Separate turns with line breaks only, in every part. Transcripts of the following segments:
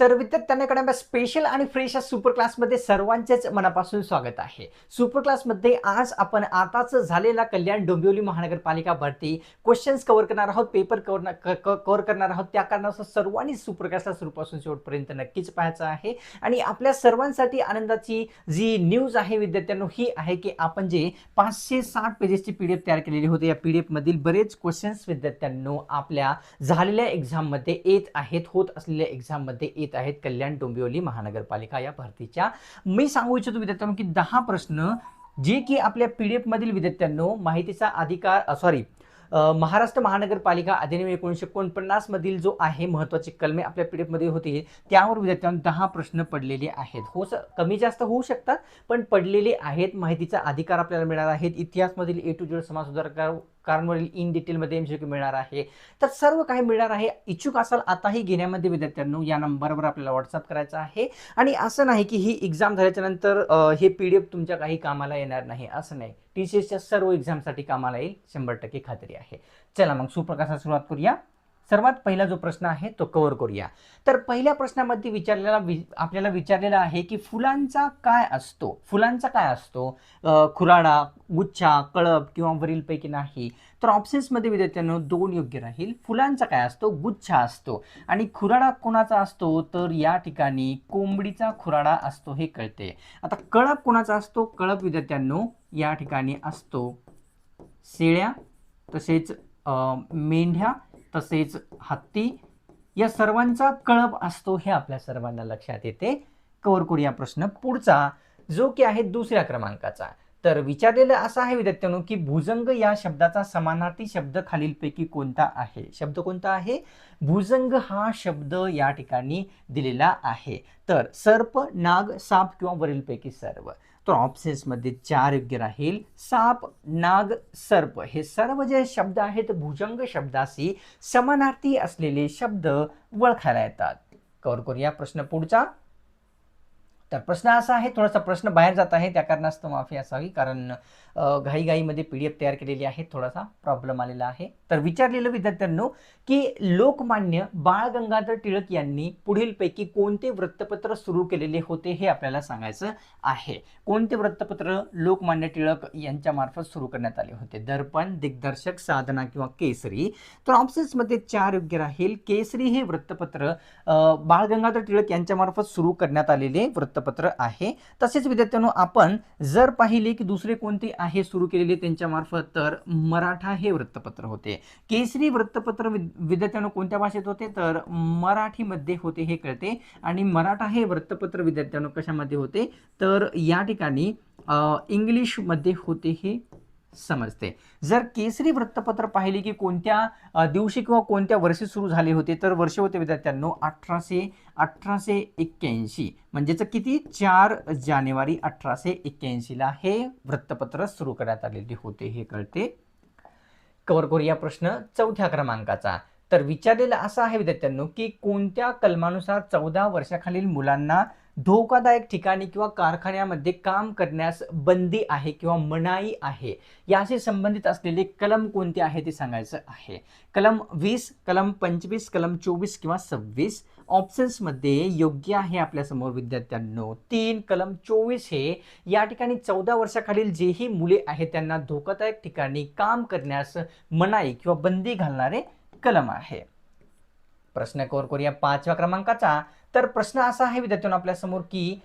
तर विद्यार्थ्यांकडे स्पेशल आणि फ्रेश या सुपर क्लासमध्ये सर्वांचेच मनापासून स्वागत आहे. सुपर क्लासमध्ये आज आपण आताच झालेला कल्याण डोंबिवली महानगरपालिका भरती क्वेश्चन्स कव्हर करणार आहोत पेपर कव्हर कव्हर करणार आहोत. त्या कारणास्तव सर्वांनी सुपर क्लासला सुरूपासून शेवटपर्यंत नक्कीच पाहायचं आहे. आणि आपल्या सर्वांसाठी आनंदाची जी न्यूज आहे विद्यार्थ्यांनो ही आहे की आपण जे पाचशे साठ पेजेसची पी डी एफ तयार केलेली होती या पी डी एफमधील बरेच क्वेश्चन्स विद्यार्थ्यांनो आपल्या झालेल्या एक्झाममध्ये येत आहेत होत असलेल्या एक्झाममध्ये येत आहेत कल्याण डोंबिवली महानगरपालिका या भरतीच्या. मी सांगू इच्छितो विद्यार्थ्यांनो की दहा प्रश्न जे की आपल्या पी डी एफमधील विद्यार्थ्यांनो माहितीचा अधिकार सॉरी महाराष्ट्र महानगरपालिका अधिनियम एकोणीसशे एकोणपन्नासमधील जो आहे महत्त्वाचे कलमे आपल्या पी डी एफमध्ये होती त्यावर विद्यार्थ्यांना दहा प्रश्न पडलेले आहेत. हो स कमी जास्त होऊ शकतात पण पडलेले आहेत माहितीचा अधिकार आपल्याला मिळणार आहेत इतिहासमधील ए टू जेड समाज सुधारकार कारणवरील इन डिटेलमध्ये एम मिळणार आहे. तर सर्व काही मिळणार आहे. इच्छुक असाल आताही घेण्यामध्ये विद्यार्थ्यांनो या नंबरवर आपल्याला व्हॉट्सअप करायचा आहे. आणि असं नाही की ही एक्झाम झाल्याच्यानंतर हे पी डी एफ तुमच्या काही कामाला येणार नाही. असं नाही. टी सी एसच्या सर्व एक्झामसाठी कामाला येईल. शंभर टक्के खात्री आहे. चला मग सुप्रकाशाला सुरुवात करूया. सर्वात पहिला जो प्रश्न आहे तो कव्हर करूया. तर पहिल्या प्रश्नामध्ये विचारलेला वि आपल्याला विचारलेला आहे की फुलांचा काय असतो? फुलांचा काय असतो? खुराडा गुच्छा कळप किंवा वरीलपैकी नाही. तर ऑप्शन्समध्ये विद्यार्थ्यांनो दोन योग्य राहील. फुलांचा काय असतो? गुच्छा असतो. आणि खुराडा कोणाचा असतो? तर या ठिकाणी कोंबडीचा खुराडा असतो हे कळते. आता कळप कोणाचा असतो? कळप विद्यार्थ्यांनो या ठिकाणी असतो. शेळ्या तसेच मेंढ्या तसेच हत्ती या सर्वांचा कळप असतो हे आपल्या सर्वांना लक्षात येते. कवर करूया प्रश्न पुढचा जो की आहे दुसऱ्या क्रमांकाचा. तर विचारलेलं असं आहे विद्यार्थ्यांनो की भुजंग या शब्दाचा समानार्थी शब्द खालीलपैकी कोणता आहे? शब्द कोणता आहे? भुजंग हा शब्द या ठिकाणी दिलेला आहे. तर सर्प नाग साप किंवा वरीलपैकी सर्व. तर ऑप्शन्समध्ये चार योग्य राहील. साप नाग सर्प हे सर्व जे शब्द आहेत भुजंग शब्दाशी समानार्थी असलेले शब्द ओळखायला येतात. कवर करूया प्रश्न पुढचा. तर प्रश्न असा आहे थोडासा प्रश्न बाहेर जात आहे त्या कारणास्तव माफी असावी कारण घाईघाईमध्ये पी डी एफ तयार केलेली आहे थोडासा प्रॉब्लेम आलेला आहे. तर विचारलेलं विद्यार्थ्यांनो की लोकमान्य बाळ गंगाधर टिळक यांनी पुढीलपैकी कोणते वृत्तपत्र सुरू केलेले होते हे आपल्याला सांगायचं आहे. कोणते वृत्तपत्र लोकमान्य टिळक यांच्यामार्फत सुरू करण्यात आले होते? दर्पण दिग्दर्शक साधना किंवा केसरी? तर ऑप्शन्समध्ये चार योग्य राहील. केसरी हे वृत्तपत्र बाळ गंगाधर टिळक यांच्यामार्फत सुरू करण्यात आलेले वृत्त वृत्तपत्र आहे. तसेच विद्यार्थ्यांनो आपण जर पाहिले की दुसरे कोणते आहे सुरू केलेले त्यांच्यामार्फत तर मराठा हे वृत्तपत्र होते. केसरी वृत्तपत्र विद- विद्यार्थ्यांनो कोणत्या भाषेत होते? तर मराठीमध्ये होते हे कळते. आणि मराठा हे वृत्तपत्र विद्यार्थ्यांनो कशामध्ये होते? तर या ठिकाणी इंग्लिशमध्ये होते हे समजते. जर केसरी वृत्तपत्र पाहिले की कोणत्या दिवशी किंवा कोणत्या वर्षी सुरू झाले होते तर वर्ष होते विद्यार्थ्यांनो अठराशे अठराशे एक्क्याऐंशी. म्हणजेच किती? चार जानेवारी अठराशे एक्क्याऐंशीला हे वृत्तपत्र सुरू करण्यात आलेले होते हे कळते. कवर करूया प्रश्न चौथ्या क्रमांकाचा. तर विचारलेला असा आहे विद्यार्थ्यांनो की कोणत्या कलमानुसार चौदा वर्षाखालील मुलांना धोकादायक ठिकाणी किंवा कारखान्यामध्ये काम करण्यास बंदी आहे किंवा मनाई आहे याशी संबंधित असलेले कलम कोणते आहे ते सांगायचं आहे. कलम वीस कलम पंचवीस कलम चोवीस किंवा सव्वीस ऑप्शन्समध्ये योग्य आहे आपल्यासमोर विद्यार्थ्यांनो. तीन कलम चोवीस हे या ठिकाणी चौदा वर्षाखालील जेही मुले आहेत त्यांना धोकादायक ठिकाणी काम करण्यास मनाई किंवा बंदी घालणारे कलम आहे. प्रश्न कोर करूया पाचव्या क्रमांकाचा. तर प्रश्न असा आहे विद्यार्थ्यांनो आपल्यासमोर की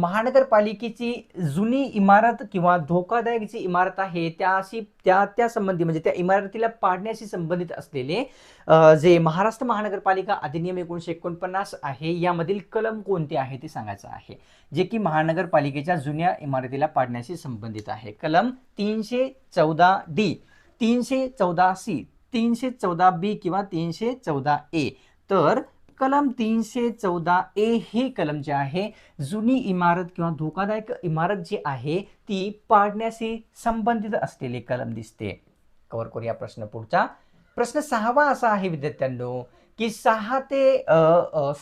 महानगरपालिकेची जुनी इमारत किंवा धोकादायक जी इमारत आहे त्याशी त्या त्या संबंधी म्हणजे त्या इमारतीला पाडण्याशी संबंधित असलेले जे महाराष्ट्र महानगरपालिका अधिनियम एकोणीशे एकोणपन्नास आहे यामधील कलम कोणते आहे ते सांगायचं आहे. जे की महानगरपालिकेच्या जुन्या इमारतीला पाडण्याशी संबंधित आहे. कलम तीनशे चौदा डी तीनशे चौदा सी तीनशे चौदा बी किंवा तीनशे चौदा ए. तर कलम तीनशे चौदा ए हे कलम जे आहे जुनी इमारत किंवा धोकादायक इमारत जी आहे ती पाडण्याशी संबंधित असलेले कलम दिसते. कवर करूया प्रश्न पुढचा. प्रश्न सहावा असा आहे विद्यार्थ्यांनो की सहा ते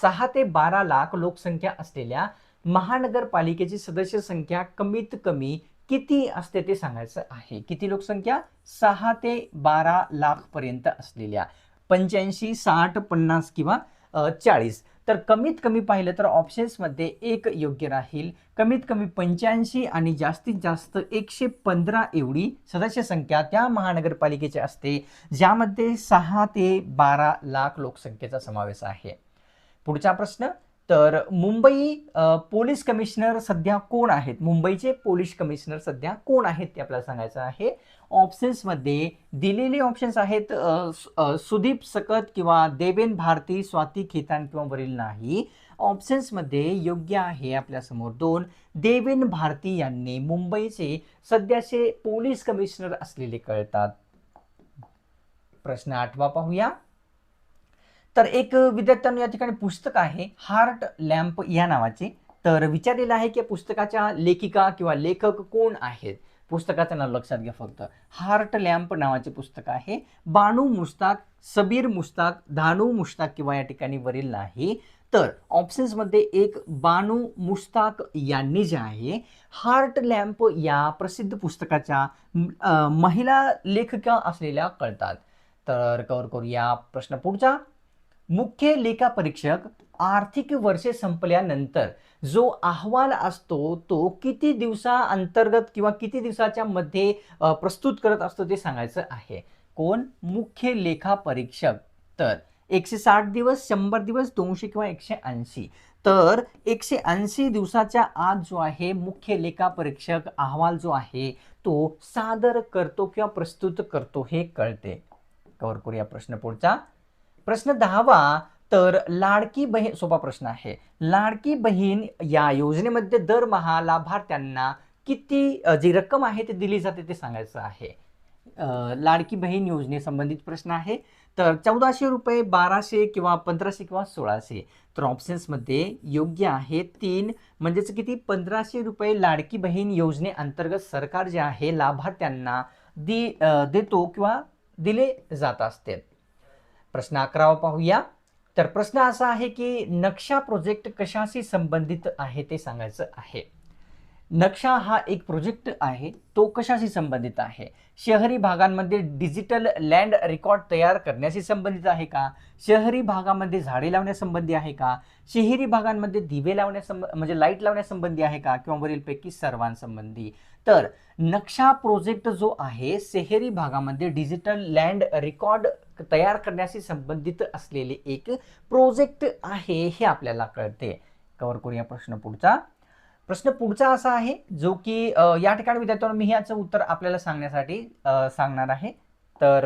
सहा ते बारा लाख लोकसंख्या असलेल्या महानगरपालिकेची सदस्य संख्या कमीत कमी किती असते ते सांगायचं आहे. किती लोकसंख्या? सहा ते बारा लाख पर्यंत असलेल्या. पंच्याऐंशी साठ पन्नास किंवा चाळीस. तर कमीत कमी पाहिलं तर ऑप्शन्समध्ये एक योग्य राहील. कमीत कमी पंच्याऐंशी आणि जास्तीत जास्त एकशे पंधरा एवढी सदस्य संख्या त्या महानगरपालिकेची असते ज्यामध्ये सहा ते बारा लाख लोकसंख्येचा समावेश आहे. पुढचा प्रश्न तर मुंबई पोलीस कमिशनर सध्या कोण आहेत? मुंबईचे पोलीस कमिशनर सध्या कोण आहेत ते आपल्याला सांगायचं आहे. ऑप्शन्समध्ये दिलेले ऑप्शन्स आहेत सुदीप सकत किंवा देवेन भारती स्वाती खेतान किंवा वरील नाही. ऑप्शन्समध्ये योग्य आहे आपल्यासमोर दोन. देवेन भारती यांनी मुंबईचे सध्याचे पोलीस कमिशनर असलेले कळतात. प्रश्न आठवा पाहूया. तर एक विद्यार्थ्यांना या ठिकाणी पुस्तक आहे हार्ट लॅम्प या नावाचे. तर विचारलेलं आहे की पुस्तकाच्या लेखिका किंवा लेखक कोण आहेत? पुस्तकाचं नाव लक्षात घ्या फक्त. हार्ट लॅम्प नावाचे पुस्तक आहे. बानू मुस्ताक सबीर मुस्ताक धानू मुश्ताक किंवा या ठिकाणी वरील नाही. तर ऑप्शन्समध्ये एक बानू मुश्ताक यांनी जे आहे हार्ट लॅम्प या प्रसिद्ध पुस्तकाच्या महिला लेखिका असलेल्या कळतात. तर कवर करूया प्रश्न पुढचा. मुख्य लेखा परीक्षक आर्थिक वर्षे संपल्यानंतर जो अहवाल असतो तो किती दिवसा अंतर्गत किंवा किती दिवसाच्या मध्ये प्रस्तुत करत असतो ते सांगायचं आहे. कोण? मुख्य लेखा परीक्षक. तर एकशे साठ दिवस शंभर दिवस दोनशे किंवा एकशे ऐंशी. तर एकशे ऐंशी दिवसाच्या आत जो आहे मुख्य लेखा परीक्षक अहवाल जो आहे तो सादर करतो किंवा प्रस्तुत करतो हे कळते. कवर करूया प्रश्न पुढचा. प्रश्न दहावा तर लाडकी बहीण सोपा प्रश्न आहे. लाडकी बहीण या योजनेमध्ये दरमहा लाभार्थ्यांना किती जी रक्कम आहे ती दिली जाते ते सांगायचं आहे. लाडकी बहीण योजनेसंबंधित प्रश्न आहे. तर चौदाशे रुपये बाराशे किंवा पंधराशे किंवा सोळाशे. तर ऑप्शन्समध्ये योग्य आहे तीन. म्हणजेच किती? पंधराशे रुपये लाडकी बहीण योजनेअंतर्गत सरकार जे आहे लाभार्थ्यांना दि देतो किंवा दिले जात असते. प्रश्न अकरावा पाहूया. तर प्रश्न असा आहे की नक्षा प्रोजेक्ट कशाशी संबंधित आहे ते सांगायचं आहे. नक्षा हा एक प्रोजेक्ट आहे तो कशाशी संबंधित आहे? शहरी भागांमध्ये डिजिटल लँड रेकॉर्ड तयार करण्याशी संबंधित आहे का? शहरी भागामध्ये झाडे लावण्यासंबंधी आहे का? शहरी भागांमध्ये दिवे लावण्यासंब म्हणजे लाइट लावण्यासंबंधी आहे का? किंवा वरीलपैकी सर्वांसंबंधी? तर नक्षा प्रोजेक्ट जो आहे शहरी भागामध्ये डिजिटल लँड रेकॉर्ड तयार करण्याशी संबंधित असलेले एक प्रोजेक्ट आहे हे आपल्याला कळते. कवर करूया प्रश्न पुढचा. प्रश्न पुढचा असा आहे जो की या ठिकाणी विद्यार्थ्यांना मी याचं उत्तर आपल्याला सांगण्यासाठी सांगणार आहे. तर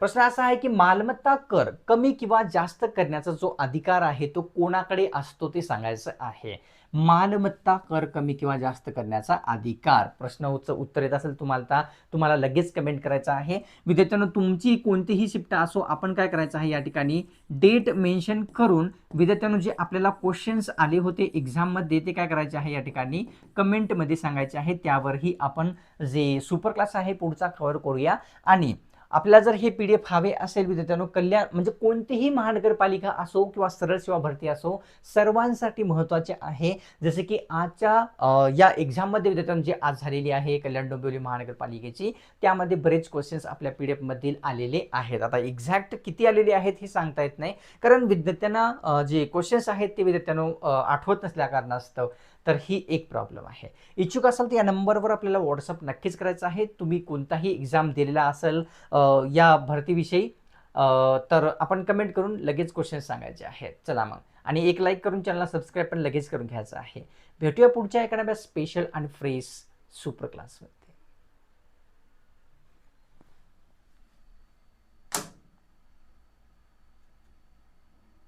प्रश्न असा आहे की मालमत्ता कर कमी किंवा जास्त करण्याचा जो अधिकार आहे तो कोणाकडे असतो ते सांगायचं आहे. मालमत्ता कर कमी किंवा जास्त करण्याचा अधिकार. प्रश्न उत्तर येत असेल तुम्हाला तर तुम्हाला लगेच कमेंट करायचं आहे. विद्यार्थ्यांनो तुमची कोणतीही शिफ्ट असो आपण काय करायचं आहे या ठिकाणी? डेट मेन्शन करून विद्यार्थ्यांनो जे आपल्याला क्वेश्चन्स आले होते एक्झाममध्ये ते काय करायचे आहे या ठिकाणी? कमेंटमध्ये सांगायचे आहे. त्यावरही आपण जे सुपर क्लास आहे पुढचा कव्हर करूया. आणि आपल्याला जर हे पी डी एफ हवे असेल विद्यार्थ्यांनो कल्याण म्हणजे कोणतीही महानगरपालिका असो किंवा सरळ सेवा भरती असो सर्वांसाठी महत्त्वाचे आहे. जसे की आजच्या या एक्झाममध्ये विद्यार्थ्यांनो जी आज झालेली आहे कल्याण डोंबिवली महानगरपालिकेची त्यामध्ये बरेच क्वेश्चन्स आपल्या पी डी एफमधील आलेले आहेत. आता एक्झॅक्ट किती आलेले आहेत हे सांगता येत नाही. कारण विद्यार्थ्यांना जे क्वेश्चन्स आहेत ते विद्यार्थ्यांनो आठवत नसल्या कारणास्तव. तर ही एक प्रॉब्लेम आहे. इच्छुक असाल तर या नंबरवर आपल्याला व्हॉट्सअप नक्कीच करायचं आहे. तुम्ही कोणताही एक्झाम दिलेला असेल या भरतीविषयी तर आपण कमेंट करून लगेच क्वेश्चन सांगायचे आहेत. चला मग. आणि एक लाईक करून चॅनलला सबस्क्राईब पण लगेच करून घ्यायचं आहे. भेटूया पुढच्या एखाद्या स्पेशल आणि फ्रेश सुपर क्लासमध्ये